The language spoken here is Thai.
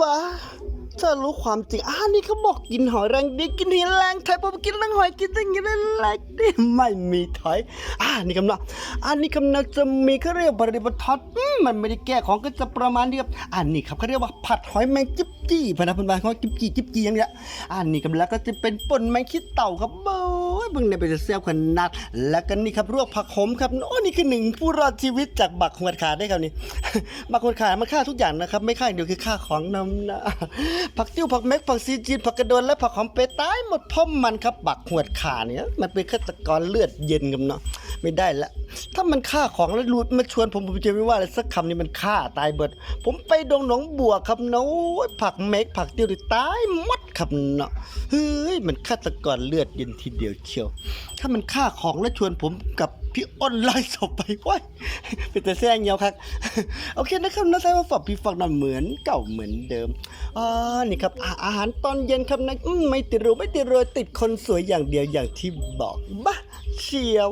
บ้าถ้ารู้ความจริงอ่านี่เขาบอกกินหอยแรงดีกินหินแรงไทยพอกินแรงหอยกินสิ่งนี้แรงดีไม่มีถอยอ่านี่คำนับอันนี้คำนับจะมีเขาเรียกบริบททอดอืมมันไม่ได้แก้ของก็จะประมาณนี้ครับอันนี้ครับเขาเรียกว่าผัดหอยแมงจิ๊บจี้พนักพันบานเขาจิ๊บจี้จิ๊บจี้อย่างเงี้ยอันนี้ครับแล้วก็จะเป็นป่นแมงคิดเต่าครับโอ้ยเบิ่งในเป็นเซลขนาดแล้วก็นี่ครับรวกผักขมครับโอ้นี่คือหนึ่งผู้รอดชีวิตจากบักหัวขาได้ครับนี่บักหัวขามันฆ่าทุกอย่างนะครับ ไม่ฆ่าอย่างเดียวคือฆ่าของนำนะผักติ้วผักเม็กผักซีจีนผักกระโดนและผักหอมเปรย์ตายหมดพ่อมันครับบักหัวขาเนี่ยมันเป็นฆาตกรเลือดเย็นกันเนาะ ไม่ได้ละ ถ้ามันฆ่าของแล้วรูดมาชวนผมผมจะไม่ว่าอะไรสักคำนี่มันฆ่าตายเบิด ผมไปดงหนองบัวครับเนาะโอ้ยผักเมกผักเติ้วนี่ตายหมดครับเนาะเฮ้ยมันฆาตกรเลือดเย็นทีเดียวเชียว ถ้ามันฆ่าของแล้วชวนผมกับพี่อ้นไล่ศพไปว้ยเป็นแต่แซงเงียวครับโอเคนะครับนะใช่ว่าฝากพี่ฝากนอนเหมือนเก่าเหมือนเดิมอ่านี่ครับอาอาหารตอนเย็นครับนะไม่ติดรูไม่ติดโรยติดคนสวยอย่างเดียวอย่างที่บอกบ้าเชียว